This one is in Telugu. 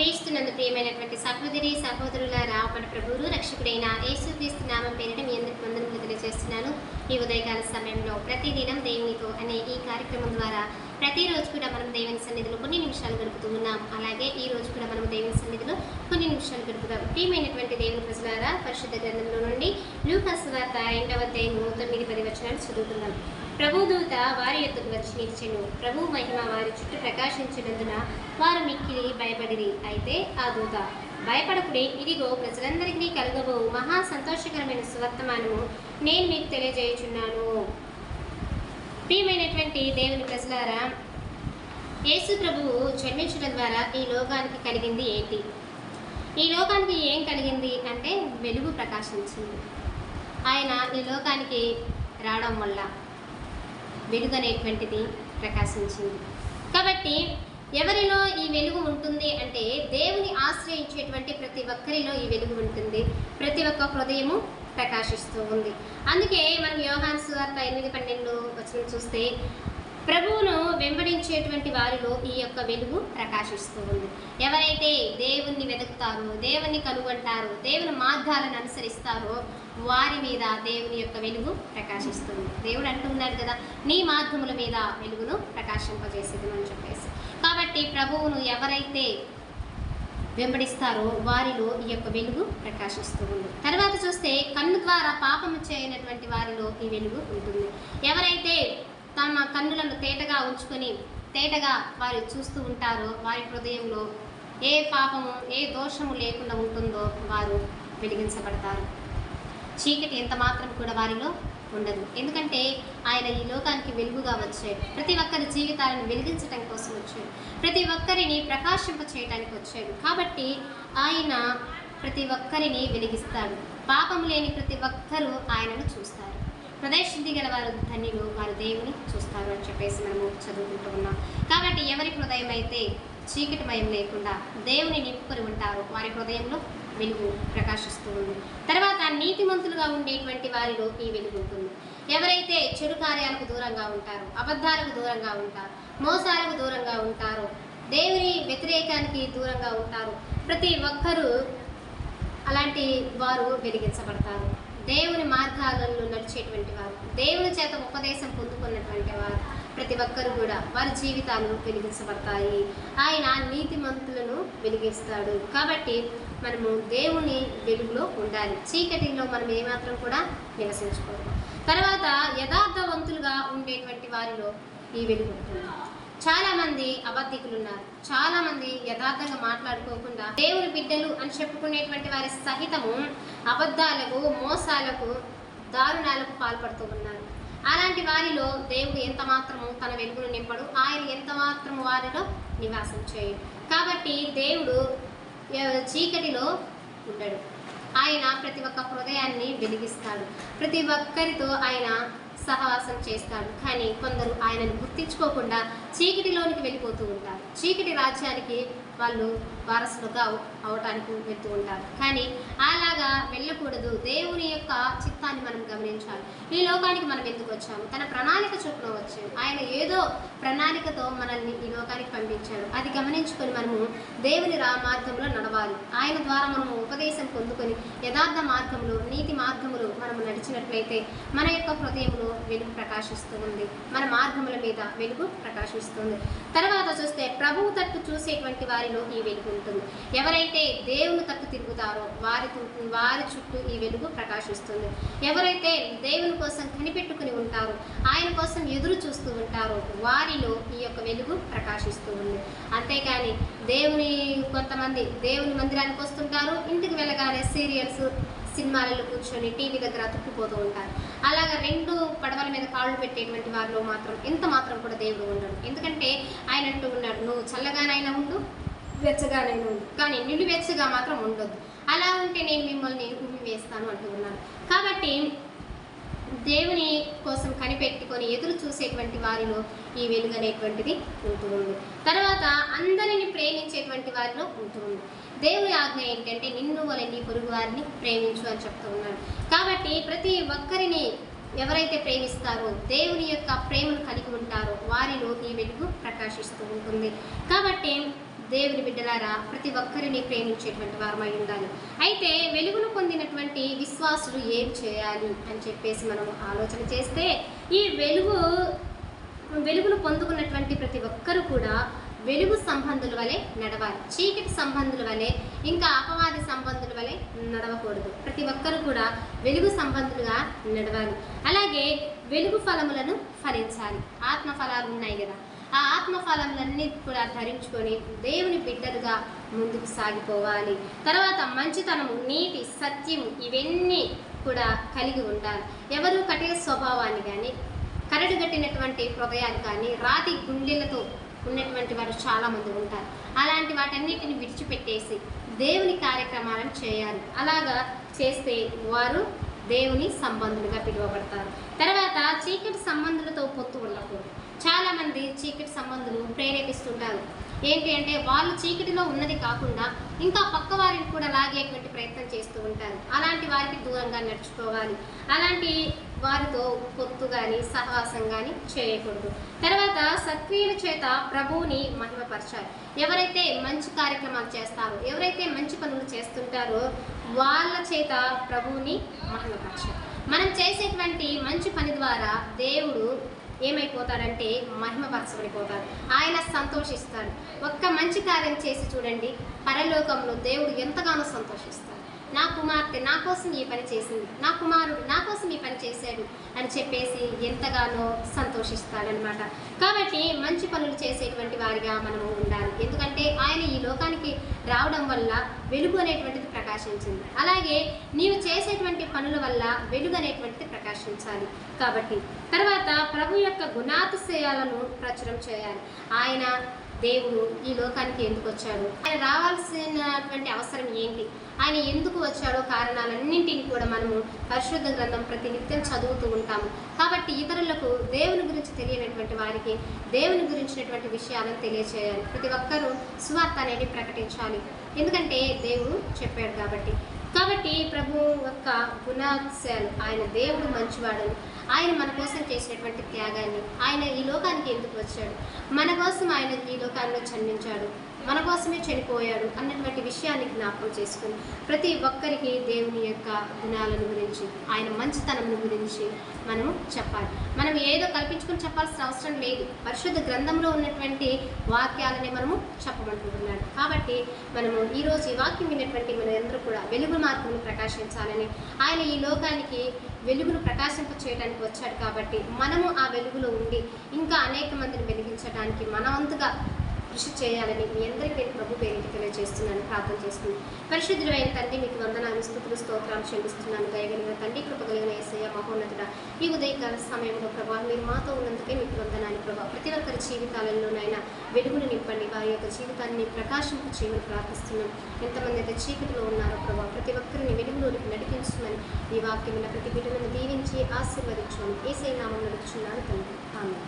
క్రీస్తునందు ప్రియమైనటువంటి సహోదరి సహోదరులారా మన ప్రభువులు రక్షకుడైన యేసుక్రీస్తు నామం పేరిట మీ అందరికి వందనములు తెలియజేస్తున్నాను. ఈ ఉదయకాల సమయంలో ప్రతిదినం దేవునితో అనే ఈ కార్యక్రమం ద్వారా ప్రతిరోజు కూడా మనం దేవుని సన్నిధిలో కొన్ని నిమిషాలు గడుపుతూ ఉన్నాం. అలాగే ఈ రోజు కూడా మనం దేవుని సన్నిధిలో కొన్ని నిమిషాలు గడుపుతాం ప్రియమైనటువంటి దేవుని ప్రజలారా పరిశుద్ధ గ్రంథంలో నుండి లూకాస్ వార్త రెండవ అధ్యాయము తొమ్మిది పది వచనాలు చదువుతున్నాం ప్రభుదూత వారి యొక్కకు వచ్చి నిలిచెను. ప్రభు మహిమ వారి చుట్టూ ప్రకాశించినందున వారు మిక్కిలి భయపడిరి. అయితే ఆ దూత భయపడకుడి. ఇదిగో ప్రజలందరికీ కలగబో మహా సంతోషకరమైన సువర్తమానము నేను మీకు తెలియజేయుచున్నాను. ప్రియమైనటువంటి దేవుని ప్రజలారా యేసు ప్రభువు జన్మించడం ద్వారా ఈ లోకానికి కలిగింది ఏంటి? ఈ లోకానికి ఏం కలిగింది అంటే వెలుగు ప్రకాశించింది. ఆయన ఈ లోకానికి రావడం వల్ల వెలుగనేటువంటిది ప్రకాశించింది. కాబట్టి ఎవరిలో ఈ వెలుగు ఉంటుంది అంటే దేవుని ఆశ్రయించేటువంటి ప్రతి ఒక్కరిలో ఈ వెలుగు ఉంటుంది. ప్రతి ఒక్క హృదయము ప్రకాశిస్తూ ఉంది. అందుకే మనం యోహాన్ సువార్త ఎనిమిది పన్నెండు వచ్చిన చూస్తే ప్రభువును వెంబడించేటువంటి వారిలో ఈ యొక్క వెలుగు ప్రకాశిస్తూ ఉంది. ఎవరైతే దేవుణ్ణి వెతుకుతారో దేవుణ్ణి కనుగొంటారో దేవుని మార్గాలను అనుసరిస్తారో వారి మీద దేవుని యొక్క వెలుగు ప్రకాశిస్తుంది. దేవుడు అంటున్నాడు కదా నీ మార్గముల మీద వెలుగును ప్రకాశింపజేసేది అని చెప్పేసి. కాబట్టి ప్రభువును ఎవరైతే వెంబడిస్తారో వారిలో ఈ యొక్క వెలుగు ప్రకాశిస్తూ ఉంది. తర్వాత చూస్తే కన్ను ద్వారా పాపము చేయనటువంటి వారిలో ఈ వెలుగు ఉంటుంది. ఎవరైతే తమ కన్నులను తేటగా ఉంచుకొని తేటగా వారు చూస్తూ ఉంటారో వారి హృదయంలో ఏ పాపము ఏ దోషము లేకుండా ఉంటుందో వారు వెలిగించబడతారు. చీకటి ఎంత మాత్రం కూడా వారిలో ఉండదు. ఎందుకంటే ఆయన ఈ లోకానికి వెలుగుగా వచ్చాడు. ప్రతి ఒక్కరి జీవితాలను వెలిగించడం కోసం వచ్చాడు. ప్రతి ఒక్కరిని ప్రకాశింప చేయడానికి వచ్చాడు. కాబట్టి ఆయన ప్రతి ఒక్కరిని వెలిగిస్తాడు. పాపం లేని ప్రతి ఒక్కరూ ఆయనను చూస్తారు. హృదయశుద్ధి గల వారు ధన్యులు వారు దేవుని చూస్తారు అని చెప్పేసి మనము చదువుకుంటూ ఉన్నాం. కాబట్టి ఎవరి హృదయం అయితే చీకటిమయం లేకుండా దేవుని నింపుకొని ఉంటారో వారి హృదయంలో వెలుగు ప్రకాశిస్తూ ఉంది. తర్వాత నీతిమంతులుగా ఉండేటువంటి వారిలో ఈ ఎవరైతే చెడు కార్యాలకు దూరంగా ఉంటారో అబద్ధాలకు దూరంగా ఉంటారో మోసాలకు దూరంగా ఉంటారో దేవుని వ్యతిరేకానికి దూరంగా ఉంటారు ప్రతి ఒక్కరూ అలాంటి వారు వెలిగించబడతారు. దేవుని మార్గాలలో నడిచేటువంటి వారు దేవుని చేత ఉపదేశం పొందుకున్నటువంటి వారు ప్రతి ఒక్కరు కూడా వారి జీవితాలు వెలిగించబడతాయి. ఆయన నీతిమంతులను వెలిగిస్తాడు. కాబట్టి మనము దేవుని వెలుగులో ఉండాలి. చీకటిలో మనం ఏమాత్రం కూడా నివసించుకోవాలి తర్వాత యథార్థవంతులుగా ఉండేటువంటి వారిలో ఈ వెలుగు ఉంటుంది. చాలామంది అబద్ధికులు ఉన్నారు చాలామంది యథార్థంగా మాట్లాడుకోకుండా దేవుని బిడ్డలు అని చెప్పుకునేటువంటి వారి సహితము అబద్ధాలకు మోసాలకు దారుణాలకు పాల్పడుతూ ఉన్నారు. అలాంటి వారిలో దేవుడు ఎంత మాత్రము తన వెలుగును నింపడు ఆయన ఎంత మాత్రము వారిలో నివాసం చేయడు. కాబట్టి దేవుడు చీకటిలో ఉండడు. ఆయన ప్రతి ఒక్క హృదయాన్ని వెలిగిస్తాడు. ప్రతి ఒక్కరితో ఆయన సహవాసం చేస్తాడు. కానీ కొందరు ఆయనను గుర్తించుకోకుండా చీకటిలోనికి వెళ్ళిపోతూ ఉంటారు. చీకటి రాజ్యానికి వాళ్ళు వారసులుగా అవటానికి వెళ్తూ ఉంటారు. కానీ అలాగా వెళ్ళకూడదు. దేవుని యొక్క చిత్తాన్ని మనం గమనించాలి. ఈ లోకానికి మనం ఎందుకు వచ్చాము? తన ప్రణాళిక చొప్పున వచ్చాము ఆయన ఏదో ప్రణాళికతో మనల్ని ఈ లోకానికి పంపించాడు. అది గమనించుకొని మనము దేవుని రా మార్గంలో నడవాలి. ఆయన ద్వారా మనము ఉపదేశం పొందుకొని యథార్థ మార్గంలో నీతి మార్గములు మనము నడిచినట్లయితే మన యొక్క హృదయంలో వెలుగు ప్రకాశిస్తూ ఉంది మన మార్గముల మీద వెలుగు ప్రకాశిస్తుంది. తర్వాత చూస్తే ప్రభువు తట్టు చూసేటువంటి వారి వారిలో ఈ వెలుగు ఉంటుంది. ఎవరైతే దేవుని తట్టు తిరుగుతారో వారి తు- వారి చుట్టూ ఈ వెలుగు ప్రకాశిస్తుంది. ఎవరైతే దేవుని కోసం కనిపెట్టుకుని ఉంటారో ఆయన కోసం ఎదురు చూస్తూ ఉంటారో వారిలో ఈ యొక్క వెలుగు ప్రకాశిస్తూ ఉంది. అంతేకాని దేవుని కొంతమంది దేవుని మందిరానికి వస్తుంటారు ఇంటికి వెళ్ళగానే సీరియల్స్ సినిమాలలో కూర్చొని టీవీ దగ్గర అతుక్కుపోతూ ఉంటారు. అలాగా రెండు పడవల మీద కాళ్ళు పెట్టేటువంటి వారిలో మాత్రం ఎంత మాత్రం కూడా దేవుడు ఉండడు. ఎందుకంటే ఆయన అంటూ ఉన్నాడు నువ్వు చల్లగానైనా ఉండు వెచ్చగానైనా ఉంది కానీ నిలువెచ్చగా మాత్రం ఉండొద్దు. అలా ఉంటే నేను మిమ్మల్ని భూమి వేస్తాను అంటూ ఉన్నాను కాబట్టి దేవుని కోసం కనిపెట్టుకొని ఎదురు చూసేటువంటి వారిలో ఈ వెలుగు అనేటువంటిది ఉంటుంది తర్వాత అందరిని ప్రేమించేటువంటి వారిలో ఉంటుంది దేవుని ఆజ్ఞ ఏంటంటే నిన్ను వలె నీ పొరుగు వారిని ప్రేమించు అని చెప్తూ ఉన్నాడు. కాబట్టి ప్రతి ఒక్కరిని ఎవరైతే ప్రేమిస్తారో దేవుని యొక్క ప్రేమను కలిగి ఉంటారో వారిలో ఈ వెలుగు ప్రకాశిస్తూ ఉంటుంది. కాబట్టి దేవుని బిడ్డలారా ప్రతి ఒక్కరిని ప్రేమించేటువంటి వారమై ఉండాలి. అయితే వెలుగును పొందినటువంటి విశ్వాసులు ఏం చేయాలి అని చెప్పేసి మనం ఆలోచన చేస్తే ఈ వెలుగు వెలుగును పొందుకున్నటువంటి ప్రతి ఒక్కరు కూడా వెలుగు సంబంధుల వలె నడవాలి. చీకటి సంబంధుల వలె ఇంకా అపవాది సంబంధుల వలె నడవకూడదు. ప్రతి ఒక్కరు కూడా వెలుగు సంబంధులుగా నడవాలి. అలాగే వెలుగు ఫలములను ఫలించాలి. ఆత్మ ఫలాలు ఉన్నాయి కదా. ఆ ఆత్మఫలములన్నీ కూడా ధరించుకొని దేవుని బిడ్డలుగా ముందుకు సాగిపోవాలి. తర్వాత మంచితనము నీతి సత్యము ఇవన్నీ కూడా కలిగి ఉండాలి. ఎవరు కఠిన స్వభావాన్ని కానీ కరడుగట్టినటువంటి హృదయాలు కానీ రాతి గుండెలతో ఉన్నటువంటి వారు చాలామంది ఉంటారు. అలాంటి వాటన్నిటిని విడిచిపెట్టేసి దేవుని కార్యక్రమాలను చేయాలి. అలాగా చేస్తే వారు దేవుని సంబంధులుగా పిలువబడతారు. తర్వాత చీకటి సంబంధులతో పొత్తు ఉండకూడదు చాలామంది చీకటి సంబంధులు ప్రేరేపిస్తుంటారు. ఏంటి అంటే వాళ్ళు చీకటిలో ఉన్నది కాకుండా ఇంకా పక్క వారిని కూడా లాగేటువంటి ప్రయత్నం చేస్తూ ఉంటారు. అలాంటి వారికి దూరంగా నడుచుకోవాలి. అలాంటి వారితో పొత్తు కానీ సహవాసం కానీ చేయకూడదు. తర్వాత సక్రియల చేత ప్రభువుని మహిమపరచాలి. ఎవరైతే మంచి కార్యక్రమాలు చేస్తారో ఎవరైతే మంచి పనులు చేస్తుంటారో వాళ్ళ చేత ప్రభువుని మహిమపరచాలి. మనం చేసేటువంటి మంచి పని ద్వారా దేవుడు ఏమైపోతాడంటే మహిమపరచబడిపోతాడు ఆయన సంతోషిస్తాడు ఒక్క మంచి కార్యం చేసి చూడండి పరలోకంలో దేవుడు ఎంతగానో సంతోషిస్తాడు నా కుమార్తె నా కోసం ఈ పని చేసింది నా కుమారుడు నా కోసం ఈ పని చేశాడు అని చెప్పేసి ఎంతగానో సంతోషిస్తాడనమాట కాబట్టి మంచి పనులు చేసేటువంటి వారిగా మనము ఉండాలి. ఎందుకంటే ఆయన ఈ లోకానికి రావడం వల్ల వెలుగు అనేటువంటిది ప్రకాశించింది. అలాగే నీవు చేసేటువంటి పనులు వల్ల వెలుగు అనేటువంటిది ప్రకాశించాలి. కాబట్టి తర్వాత ప్రభు యొక్క గుణాతిశయాలను ప్రచురం చేయాలి. ఆయన దేవుడు ఈ లోకానికి ఎందుకు వచ్చాడు? ఆయన రావాల్సినటువంటి అవసరం ఏంటి? ఆయన ఎందుకు వచ్చాడో కారణాలన్నింటినీ కూడా మనము పరిశుద్ధ గ్రంథం ప్రతినిత్యం చదువుతూ ఉంటాము. కాబట్టి ఇతరులకు దేవుని గురించి తెలియనటువంటి వారికి దేవుని గురించినటువంటి విషయాలను తెలియచేయాలి. ప్రతి ఒక్కరూ సువార్త అనేది ప్రకటించాలి. ఎందుకంటే దేవుడు చెప్పాడు కాబట్టి. కాబట్టి ప్రభు యొక్క గుణాశయాలు ఆయన దేవుడు మంచివాడని ఆయన మన కోసం చేసినటువంటి త్యాగాన్ని ఆయన ఈ లోకానికి ఎందుకు వచ్చాడు? మన కోసం ఆయన ఈ లోకాల్లో జన్మించాడు మన కోసమే చనిపోయాడు అన్నటువంటి విషయాన్ని జ్ఞాపకం చేసుకుని ప్రతి ఒక్కరికి దేవుని యొక్క గుణాలను గురించి ఆయన మంచితనం గురించి మనము చెప్పాలి. మనం ఏదో కల్పించుకుని చెప్పాల్సిన అవసరం లేదు. పరిశుద్ధ గ్రంథంలో ఉన్నటువంటి వాక్యాలని మనము చెప్పమంటున్నాడు కాబట్టి మనము ఈరోజు ఈ వాక్యం విన్నటువంటి మన అందరూ కూడా వెలుగు మార్పును ప్రకాశించాలని ఆయన ఈ లోకానికి వెలుగును ప్రకాశింప చేయడానికి వచ్చాడు కాబట్టి మనము ఆ వెలుగులో ఉండి ఇంకా అనేక మందిని వెలిగించడానికి మనవంతుగా కృషి చేయాలని మీ అందరికీ నేను ప్రభు పేరు తెలియజేస్తున్నాను ప్రార్థన చేస్తుంది పరిశుద్ధులైన తండ్రి మీకు వందనాలు స్థుతులు స్తోత్రాలు చెల్లిస్తున్నాను. దయగలిగిన తండ్రి కృపగలిగిన ఏసయ్య మహోన్నతుడ ఈ ఉదయకాల సమయంలో ప్రభా మీరు మాతో ఉన్నందుకే మీకు వందనాలు ప్రభా. ప్రతి ఒక్కరి జీవితాలలోనైనా వెలుగును నింపండి. వారి యొక్క జీవితాన్ని ప్రకాశింపు చేయమని ప్రార్థిస్తున్నాం ఎంతమంది అయితే చీకటిలో ఉన్నారో ప్రభా ప్రతి ఒక్కరిని వెలుగులోనికి నడిపించమని ఈ వాక్యమైన ప్రతి బిడ్డలను దీవించి ఆశీర్వదించమని ఏసై నామం నడుచున్నాను తండ్రి. ఆమె